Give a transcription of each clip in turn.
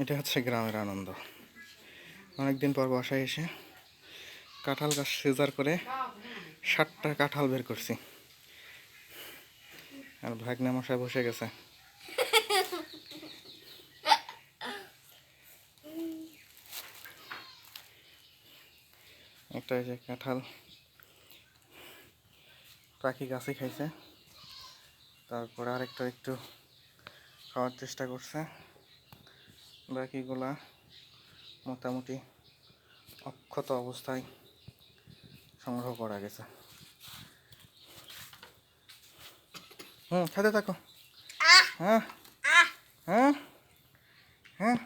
এটা হচ্ছে গ্রামের আনন্দ। অনেকদিন পর বাসায় এসে কাঁঠাল গাছ সিজার করে ষাটটা কাঁঠাল বের করছি। আর ভাগ্নে মশায় বসে গেছে। একটা যে কাঁঠাল পাখি গাছে খাইছে। তারপরে আরেকটা একটু খাওয়ার চেষ্টা করছে। বাকিগুলা মোটামুটি অক্ষত অবস্থায় সংগ্রহ করা গেছে। হুম খেতে থাকো। হ্যাঁ হ্যাঁ হ্যাঁ।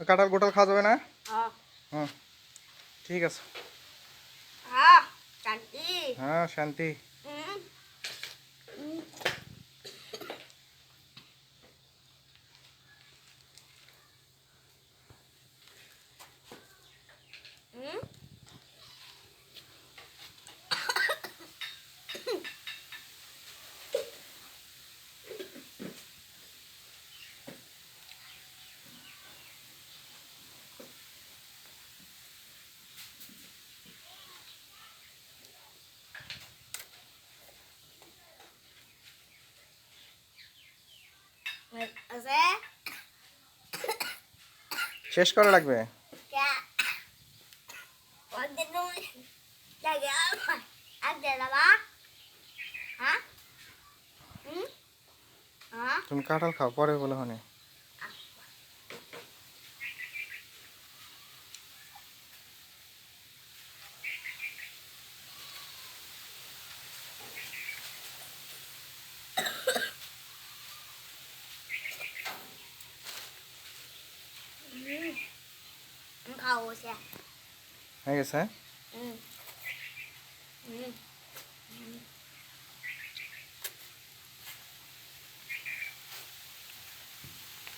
কাঁঠাল গোটাল খাওয়া যাবে না? হুম ঠিক আছে। হ্যাঁ শান্তি শেষ করা লাগবে? তুমি কাঁঠাল খাও পরে বলে হনে খাওয়া হয়ে গেছে গৈছে 응.